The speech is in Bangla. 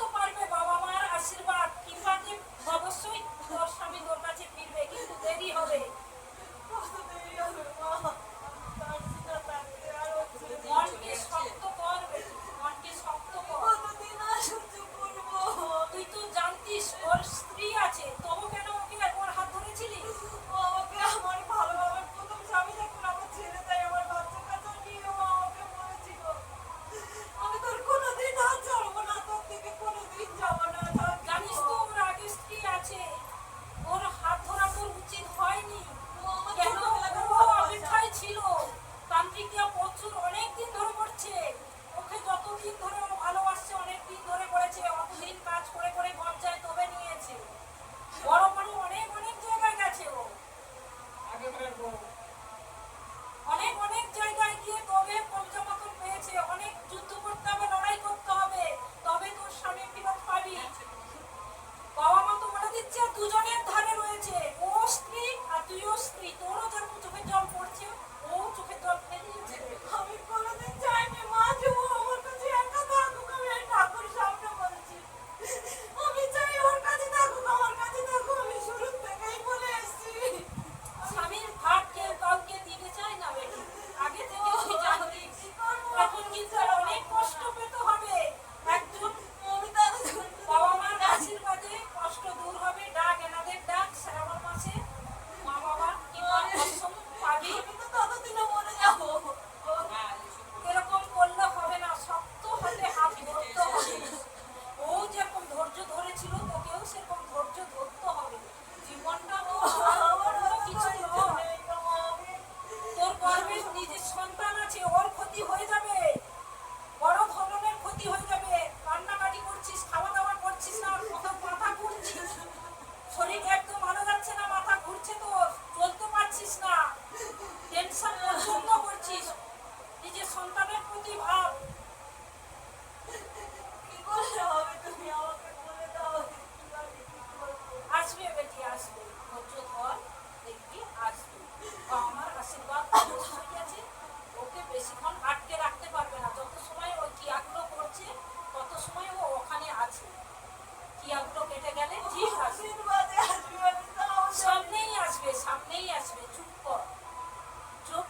তো পারবে বাবা মার আশীর্বাদ। কিংবা কি অবশ্যই শরীর একদম ভালো যাচ্ছে না মাথা ঘুরছে তো চলতে পারছিস না। টেনশন প্রচণ্ড করছিস। নিজের সন্তানের প্রতি ভাব। কি করে হবে তুমি? আমাকে বলে দাও? আসবে বেটি আসবে। ধৈর্য ধর দেখবি আসবে। আমার আশীর্বাদ আছে। দাগগুলো কেটে গেলে ঠিক আসবে সামনেই আসবে সামনেই আসবে চুপ কর। চুপ